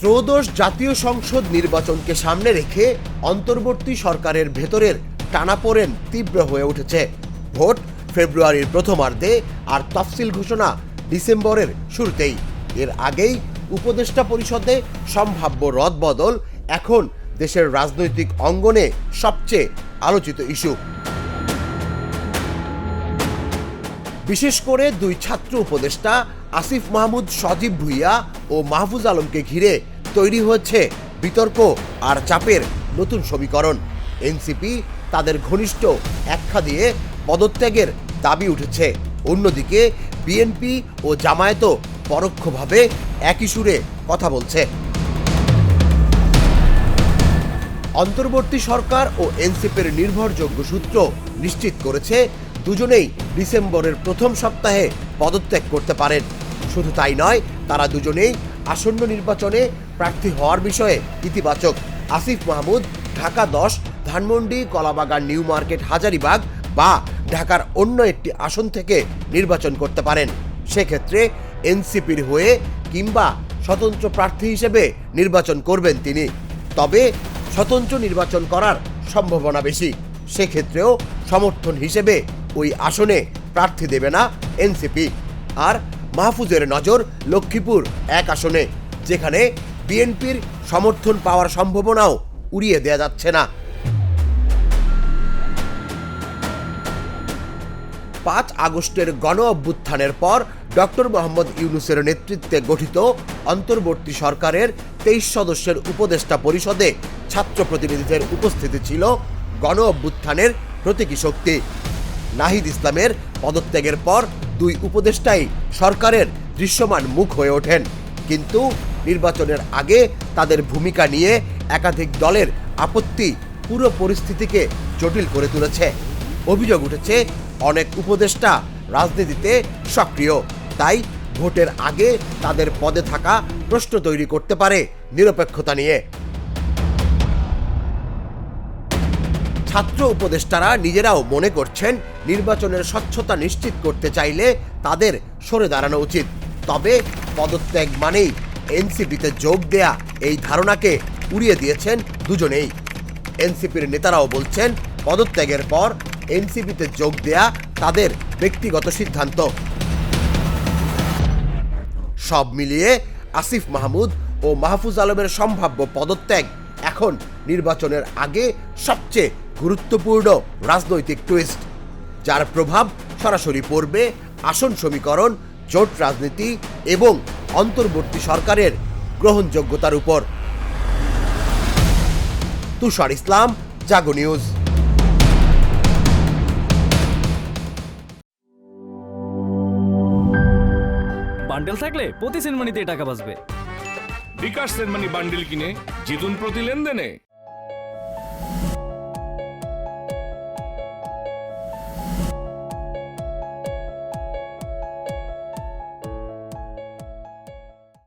ত্রয়োদশ জাতীয় সংসদ নির্বাচনকে সামনে রেখে অন্তর্বর্তী সরকারের ভেতরের টানাপোড়েন তীব্র হয়ে উঠেছে। ভোট ফেব্রুয়ারির প্রথমার্ধে আর তফসিল ঘোষণা ডিসেম্বরের শুরুতেই। এর আগেই উপদেষ্টা পরিষদে সম্ভাব্য রদবদল এখন দেশের রাজনৈতিক অঙ্গনে সবচেয়ে আলোচিত ইস্যু। বিশেষ করে দুই ছাত্র উপদেষ্টা আসিফ মাহমুদ, সজীব ভুইয়া ও মাহফুজ আলমকে ঘিরে তৈরি হয়েছে বিতর্ক আর চাপের নতুন সমীকরণ। এনসিপি তাদের ঘনিষ্ঠ একখা দিয়ে পদত্যাগের দাবি উঠেছে। অন্যদিকে বিএনপি ও জামায়াতও পরোক্ষভাবে একই সুরে কথা বলছে। অন্তর্বর্তী সরকার ও এনসিপির নির্ভরযোগ্য সূত্র নিশ্চিত করেছে, দুজনেই ডিসেম্বরের প্রথম সপ্তাহে পদত্যাগ করতে পারেন। শুধু তাই নয়, তারা দুজনেই আসন্ন নির্বাচনে প্রার্থী হওয়ার বিষয়ে ইতিবাচক। আসিফ মাহমুদ, ঢাকা দশ, ধানমন্ডি, কলাবাগান, নিউ মার্কেট, হাজারিবাগ বা ঢাকার অন্য একটি আসন থেকে নির্বাচন করতে পারেন। সেক্ষেত্রে এনসিপির হয়ে কিংবা স্বতন্ত্র প্রার্থী হিসেবে নির্বাচন করবেন তিনি। তবে স্বতন্ত্র নির্বাচন করার সম্ভাবনা বেশি। সেক্ষেত্রেও সমর্থন হিসেবে ওই আসনে প্রার্থী দেবে না এনসিপি। আর মাহফুজের নজর লক্ষ্মীপুর এক আসনে, যেখানে বিএনপির সমর্থন পাওয়ার সম্ভাবনাও উড়িয়ে দেওয়া যাচ্ছে না। পাঁচ আগস্টের গণ অভ্যুত্থানের পর ডক্টর মোহাম্মদ ইউনুসের নেতৃত্বে গঠিত অন্তর্বর্তী সরকারের তেইশ সদস্যের উপদেষ্টা পরিষদে ছাত্র প্রতিনিধিদের উপস্থিতি ছিল গণ অভ্যুত্থানের প্রতীকী শক্তি। নাহিদ ইসলামের পদত্যাগের পর দুই উপদেষ্টাই সরকারের দৃশ্যমান মুখ হয়ে ওঠেন। কিন্তু নির্বাচনের আগে তাদের ভূমিকা নিয়ে একাধিক দলের আপত্তি পুরো পরিস্থিতিকে জটিল করে তুলেছে। অভিযোগ উঠেছে, অনেক উপদেষ্টা রাজনীতিতে সক্রিয়। তাই ভোটের আগে তাদের পদে থাকা প্রশ্ন তৈরি করতে পারে নিরপেক্ষতা নিয়ে। ছাত্র উপদেষ্টারা নিজেরাও মনে করছেন নির্বাচনের স্বচ্ছতা নিশ্চিত করতে চাইলে তাদের সরে দাঁড়ানো উচিত। তবে পদত্যাগ মানেই এনসিপিতে যোগ দেয়া এই ধারণাকে উড়িয়ে দিয়েছেন দুজনেই। এনসিপির নেতারাও বলছেন, পদত্যাগের পর এনসিপিতে যোগ দেয়া তাদের ব্যক্তিগত সিদ্ধান্ত। সব মিলিয়ে আসিফ মাহমুদ ও মাহফুজ আলমের সম্ভাব্য পদত্যাগ এখন নির্বাচনের আগে সবচেয়ে গুরুত্বপূর্ণ রাজনৈতিক টুইস্ট যার প্রভাব সরাসরি পড়বে আসন সমীকরণ জোট রাজনীতি এবং অন্তর্বর্তী সরকারের গ্রহণযোগ্যতার উপর। তুষার ইসলাম জাগো নিউজ। বান্ডেল থাকলে প্রতি সিনেমানিতে টাকা বাঁচবে। বিকাশ সেনমানি বান্ডিল কিনে জিতুন প্রতি লেনদেনে।